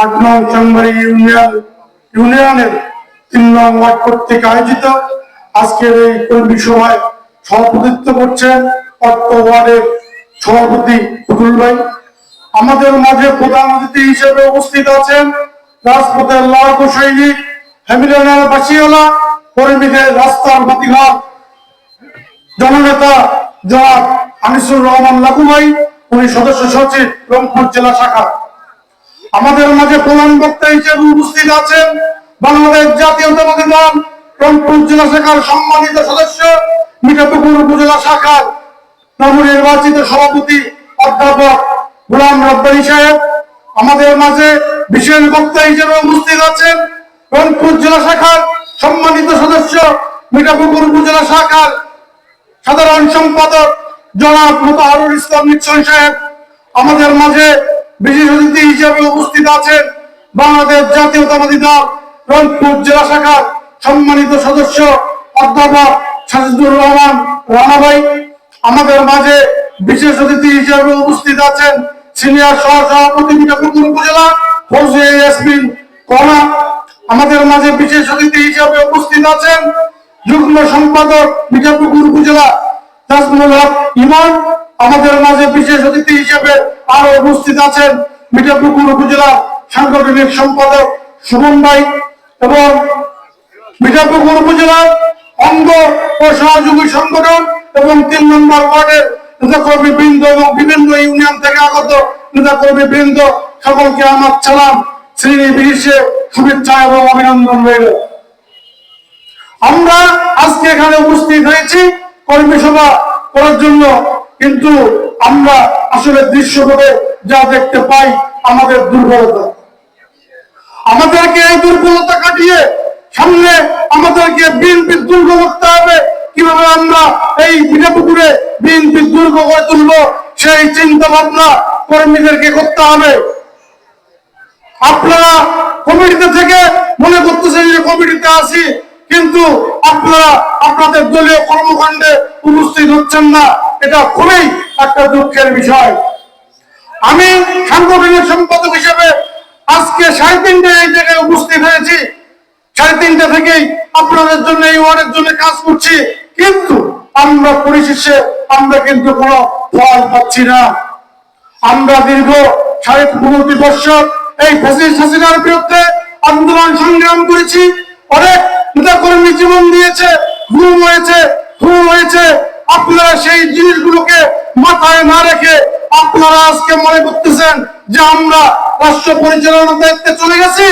আট নং চাংবাড়ি ইউনিয়ন, ইউনিয়নের তিন নং ওয়ার্ড কর্তৃক আয়োজিত আজকের এই কর্মী সভায় সভাপতিত্ব করছেন অর্থ ওয়ার্ডের সভাপতি পুতুল ভাই। আমাদের মাঝে প্রধান অতিথি হিসেবে উপস্থিত আছেন রাজপথের লড়াকু সৈনিক হ্যামিলনের বাসিওয়ালা, কর্মীদের রাস্তার বাতিঘাট জননেতা জনাব আনিসুর রহমান লাকু ভাই, উনি সদস্য সচিব রংপুর জেলা শাখা আমাদের মাঝে প্রধান বক্তা হিসেবে উপস্থিত আছেন বাংলাদেশ জাতীয়তাবাদী দল, রংপুর জেলা শাখার সম্মানিত সদস্য, মিঠাপুকুর উপজেলা শাখার নবনির্বাচিত সভাপতি অধ্যাপক গোলাম রব্বানি সাহেব, আমাদের মাঝে বিশেষ বক্তা হিসেবে উপস্থিত আছেন রংপুর জেলা শাখার সম্মানিত সদস্য, মিঠাপুকুর উপজেলা শাখার সাধারণ সম্পাদক জনাব মোতাহারুল ইসলাম নিশ্চয় সাহেব, আমাদের মাঝে বিশেষ অতিথি হিসেবে উপস্থিত আছেন বাংলাদেশ জাতীয়তাবাদী দল, রংপুর জেলা শাখার সম্মানিত সদস্য অধ্যাপক সাজিদুর রহমান রানা ভাই। আমাদের মাঝে বিশেষ অতিথি হিসেবে উপস্থিত আছেন সিনিয়র সহ সভাপতি মিঠাপুকুর উপজেলা ইয়াসমিন আমাদের মাঝে বিশেষ অতিথি হিসেবে উপস্থিত আছেন যুগ্ম সম্পাদক মিঠাপুকুর উপজেলা নাজমুল হক ইমান। আমাদের মাঝে বিশেষ অতিথি হিসেবে আরও উপস্থিত আছেন মিঠাপুকুর উপজেলা সাংগঠনিক সম্পাদক সুমন ভাই এবং মিঠাপুকুর উপজেলার অঙ্গ ও সহযোগী সংগঠন এবং তিন নম্বর ওয়ার্ডের নেতাকর্মী বৃন্দ এবং বিভিন্ন ইউনিয়ন থেকে আগত নেতাকর্মী বৃন্দ সকলকে আমার সালাম শ্রেণি বিশেষে শুভেচ্ছা এবং অভিনন্দন রইল। আমরা আজকে এখানে উপস্থিত হয়েছি, কর্মী সভা করার জন্য, কিন্তু আমরা আসলে দৃশ্যভাবে যা দেখতে পাই আমাদের দুর্বলতা। আমাদেরকে এই দুর্বলতা কাটিয়ে সামনে আমাদেরকে বিএনপির দুর্গ করতে হবে। কীভাবে আমরা এই বিনাপুকুরে বিএনপির দুর্গ করে তুলব, সেই চিন্তা ভাবনা কর্মীদেরকে করতে হবে। আপনারা কমিটিতে থেকে মনে করতেছেন যে কমিটিতে আসি কিন্তু আপনারা আপনাদের দলীয় কর্মকাণ্ডে উপস্থিত হচ্ছেন না। এটা খুবই একটা দুঃখের বিষয়। আমি সাংগঠনিক সম্পাদক হিসেবে আজকে সাড়ে তিনটে এই জায়গায় উপস্থিত হয়েছি। সাড়ে তিনটে থেকেই আপনাদের জন্য, এই ওয়ার্ডের জন্য কাজ করছি। কিন্তু আমরা পরিশেষে আমরা কিন্তু কোনো ফল পাচ্ছি না। আমরা দীর্ঘ সাড়ে পনেরোটি বছর এই ফ্যাসিস্ট হাসিনার বিরুদ্ধে আন্দোলন সংগ্রাম করেছি। অনেক নেতাকর্মী জীবন দিয়েছে, ঘুম হয়েছে খুন হয়েছে। আপনারা সেই জিনিসগুলোকে মাথায় না রেখে আপনারা আজকে মনে করতেছেন যে আমরা রাষ্ট্র পরিচালনার দায়িত্বে চলে গেছি?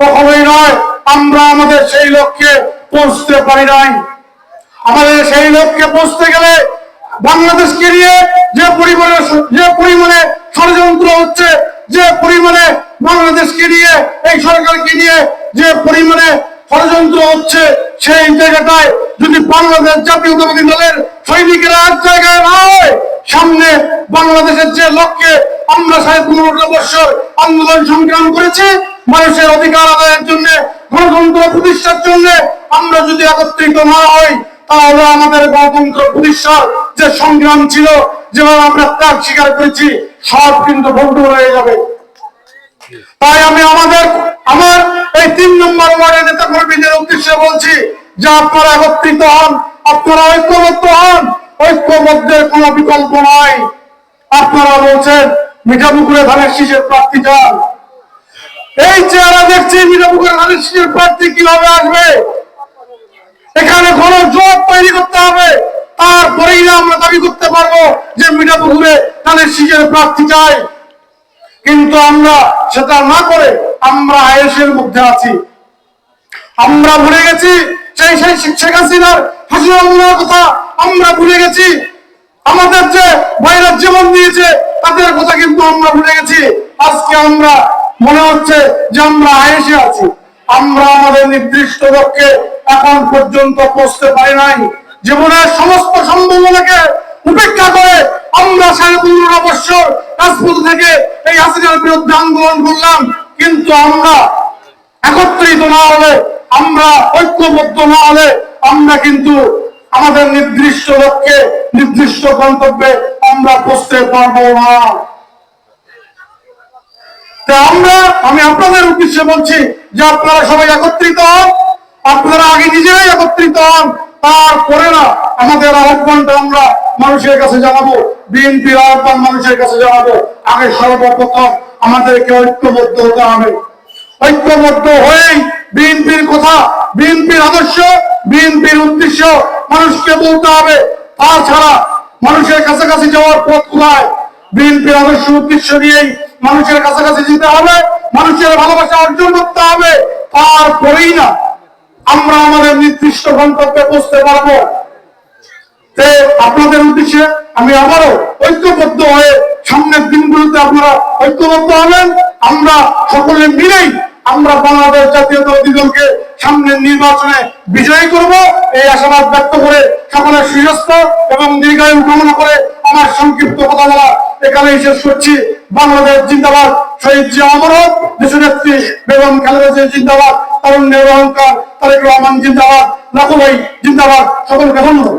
কখনোই নয়, আমরা আমাদের সেই লক্ষ্যে পৌঁছতে পারি নাই। আমাদের সেই লক্ষ্যে পৌঁছতে গেলে বাংলাদেশকে নিয়ে যে পরিমাণে যে পরিমাণে ষড়যন্ত্র হচ্ছে, যে পরিমাণে বাংলাদেশকে নিয়ে, এই সরকারকে নিয়ে যে পরিমাণে ষড়যন্ত্র হচ্ছে সেই জায়গাটায় যদি বাংলাদেশ জাতীয়তাবাদী দলের সৈনিকেরা এক জায়গায় না হয়, সামনে বাংলাদেশের যে লক্ষ্যে আমরা সাড়ে পনেরোটা বছর আন্দোলন সংগ্রাম করেছি, মানুষের অধিকার আদায়ের জন্য, গণতন্ত্র প্রতিষ্ঠার জন্য আমরা যদি একত্রিত না হই, তাহলে আমাদের গণতন্ত্র প্রতিষ্ঠার যে সংগ্রাম ছিল, যেভাবে আমরা ত্যাগ স্বীকার করেছি, সব কিন্তু বন্ধ হয়ে যাবে। তাই আমি আমাদের আমার এই তিন নম্বর ওয়ার্ডের নেতা কর্মীদের উদ্দেশ্যে বলছি যে আপনারা একত্রিত হন, আপনারা ঐক্যবদ্ধ হন। ঐক্যবদ্ধের কোনো বিকল্প নাই। আপনারা বলছেন, মিঠাপুকুরে ধানের শীষের প্রার্থী চান। এই চেহারা দেখছি, মিঠাপুকুরে ধানের শীষের প্রার্থী কীভাবে আসবে? এখানে কোন জোট তৈরি করতে হবে। তারপরেই না আমরা দাবি করতে পারব যে মিঠাপুকুরে ধানের শীষের প্রার্থী চাই। কিন্তু আমরা সেটা না করে আমরা আয়েসের মধ্যে আছি। আমরা ভুলে গেছি সেই সেই শেখ হাসিনার মামলার কথা। আমরা ভুলে গেছি। আমাদের যে বাইরের জীবন দিয়েছে, তাদের কথা কিন্তু আমরা ভুলে গেছি। আজকে আমরা মনে হচ্ছে যে আমরা আয়েসে আছি। আমরা আমাদের নির্দিষ্ট লক্ষ্যে এখন পর্যন্ত পৌঁছতে পারি নাই। জীবনের সমস্ত সম্ভাবনাকে উপেক্ষা করে আমরা সাড়ে পনেরো বছর রাজপথ থেকে এই হাসিনার বিরুদ্ধে আন্দোলন করলাম। কিন্তু আমরা একত্রিত না হলে, আমরা ঐক্যবদ্ধ না হলে, আমরা কিন্তু আমাদের নির্দিষ্ট লক্ষ্যে, নির্দিষ্ট গন্তব্যে আমরা পৌঁছতে পারব না। আমরা, আমি আপনাদের উদ্দেশ্যে বলছি যে আপনারা সবাই একত্রিত হন, আপনারা আগে নিজেরাই একত্রিত হন, তারপরে না আমাদের আহ্বানটা আমরা মানুষের কাছে জানাব, বিএনপির আহ্বান মানুষের কাছে জানাব। আগে সর্বপ্রথম আমাদেরকে ঐক্যবদ্ধ হতে হবে। ঐক্যবদ্ধ হয়েই বিএনপির কথা, বিএনপির আদর্শ, বিএনপির উদ্দেশ্য মানুষকে বলতে হবে। তাছাড়া মানুষের কাছাকাছি যাওয়ার পথ কোথায়? বিএনপির আদর্শ উদ্দেশ্য নিয়েই মানুষের কাছাকাছি যেতে হবে, মানুষের ভালোবাসা অর্জন করতে হবে। তারপরেই না আমরা আমাদের নির্দিষ্ট গন্তব্যে পৌঁছতে পারব। আপনাদের উদ্দেশ্যে আমি আবারও ঐক্যবদ্ধ হয়ে সামনের দিনগুলোতে আপনারা ঐক্যবদ্ধ হবেন। আমরা সকলে মিলেই আমরা বাংলাদেশ জাতীয়তাবাদী দলকে সামনের নির্বাচনে বিজয়ী করব। এই আশাবাদ ব্যক্ত করে সকলের সুস্বাস্থ্য এবং দীর্ঘায়ু কামনা করে আমার সংক্ষিপ্ত কথা বলা এখানেই শেষ করছি। বাংলাদেশ জিন্দাবাদ। শহীদ জিয়া অমরত দেশনেত্রী বেগম খালেদা জিয়া জিন্দাবাদ তারুণ্যের অহংকার, তারেক রহমান জিন্দাবাদ, লাখু ভাই জিন্দাবাদ, সকলকে ধন্যবাদ।